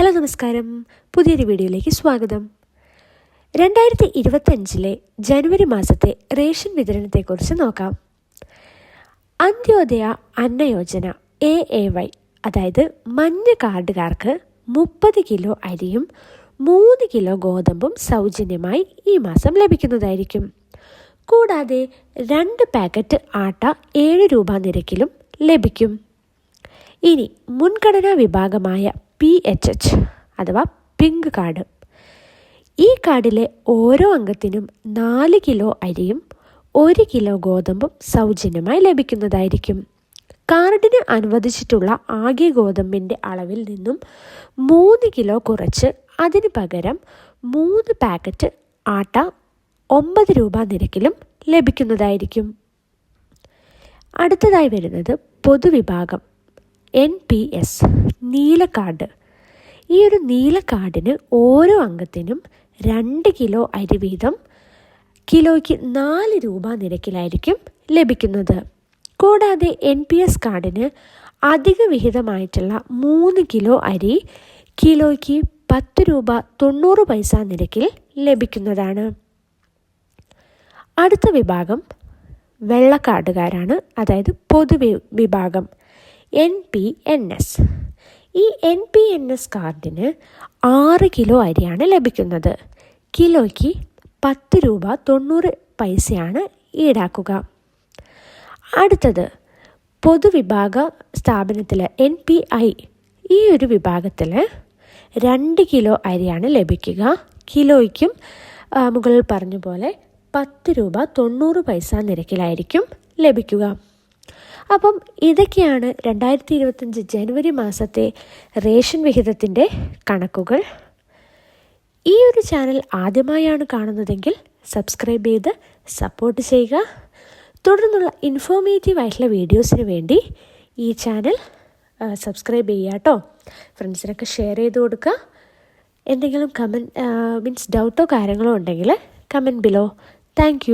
Hello നമസ്കാരം. പുതിയൊരു വീഡിയോയിലേക്ക് സ്വാഗതം. രണ്ടായിരത്തി ഇരുപത്തഞ്ചിലെ ജനുവരി മാസത്തെ റേഷൻ വിതരണത്തെക്കുറിച്ച് നോക്കാം. Antyodaya Anna Yojana A A Y അതായത് മഞ്ഞ കാർഡുകാർക്ക് മുപ്പത് കിലോ അരിയും മൂന്ന് കിലോ ഗോതമ്പും സൗജന്യമായി ഈ മാസം ലഭിക്കുന്നതായിരിക്കും. കൂടാതെ രണ്ട് പാക്കറ്റ് ആട്ട ഏഴ് രൂപ നിരക്കിലും ലഭിക്കും. ഇനി മുൻഗണനാ വിഭാഗമായ പി എച്ച് എച്ച് അഥവാ പിങ്ക് കാർഡ് ഈ കാർഡിലെ ഓരോ അംഗത്തിനും നാല് കിലോ അരിയും ഒരു കിലോ ഗോതമ്പും സൗജന്യമായി ലഭിക്കുന്നതായിരിക്കും. കാർഡിന് അനുവദിച്ചിട്ടുള്ള ആകെ ഗോതമ്പിന്റെ അളവിൽ നിന്നും മൂന്ന് കിലോ കുറച്ച് അതിന് പകരം മൂന്ന് പാക്കറ്റ് ആട്ട ഒമ്പത് രൂപ നിരക്കിലും ലഭിക്കുന്നതായിരിക്കും. അടുത്തതായി വരുന്നത് പൊതുവിഭാഗം എൻ പി എസ് നീല കാർഡ് ഈ ഒരു നീല കാർഡിന് ഓരോ അംഗത്തിനും രണ്ട് കിലോ അരി വീതം കിലോയ്ക്ക് നാല് രൂപ നിരക്കിലായിരിക്കും ലഭിക്കുന്നത്. കൂടാതെ എൻ പി എസ് കാർഡിന് അധിക വിഹിതമായിട്ടുള്ള മൂന്ന് കിലോ അരി കിലോയ്ക്ക് പത്ത് രൂപ തൊണ്ണൂറ് പൈസ നിരക്കിൽ ലഭിക്കുന്നതാണ്. അടുത്ത വിഭാഗം വെള്ളക്കാർഡുകാരാണ് അതായത് പൊതു വിഭാഗം എൻ പി എൻ എസ്. ഈ എൻ പി എൻ എസ് കാർഡിന് ആറ് കിലോ അരിയാണ് ലഭിക്കുന്നത്. കിലോയ്ക്ക് പത്ത് രൂപ തൊണ്ണൂറ് പൈസയാണ് ഈടാക്കുക. അടുത്തത് പൊതുവിഭാഗ സ്ഥാപനത്തിൽ എൻ പി ഐ ഈ ഒരു വിഭാഗത്തിൽ രണ്ട് കിലോ അരിയാണ് ലഭിക്കുക. കിലോയ്ക്കും മുകളിൽ പറഞ്ഞ പോലെ പത്ത് രൂപ തൊണ്ണൂറ് പൈസ നിരക്കിലായിരിക്കും ലഭിക്കുക. അപ്പം ഇതൊക്കെയാണ് രണ്ടായിരത്തി ഇരുപത്തഞ്ച് ജനുവരി മാസത്തെ റേഷൻ വിഹിതത്തിന്റെ കണക്കുകൾ. ഈ ഒരു ചാനൽ ആദ്യമായാണ് കാണുന്നതെങ്കിൽ സബ്സ്ക്രൈബ് ചെയ്ത് സപ്പോർട്ട് ചെയ്യുക. തുടർന്നുള്ള ഇൻഫോർമേറ്റീവ് ആയിട്ടുള്ള വീഡിയോസിന് വേണ്ടി ഈ ചാനൽ സബ്സ്ക്രൈബ് ചെയ്യുക കേട്ടോ ഫ്രണ്ട്സിനൊക്കെ ഷെയർ ചെയ്ത് കൊടുക്കുക. എന്തെങ്കിലും കമന്റ് മീൻസ് ഡൗട്ടോ കാര്യങ്ങളോ ഉണ്ടെങ്കിൽ കമന്റ് ബിലോ താങ്ക്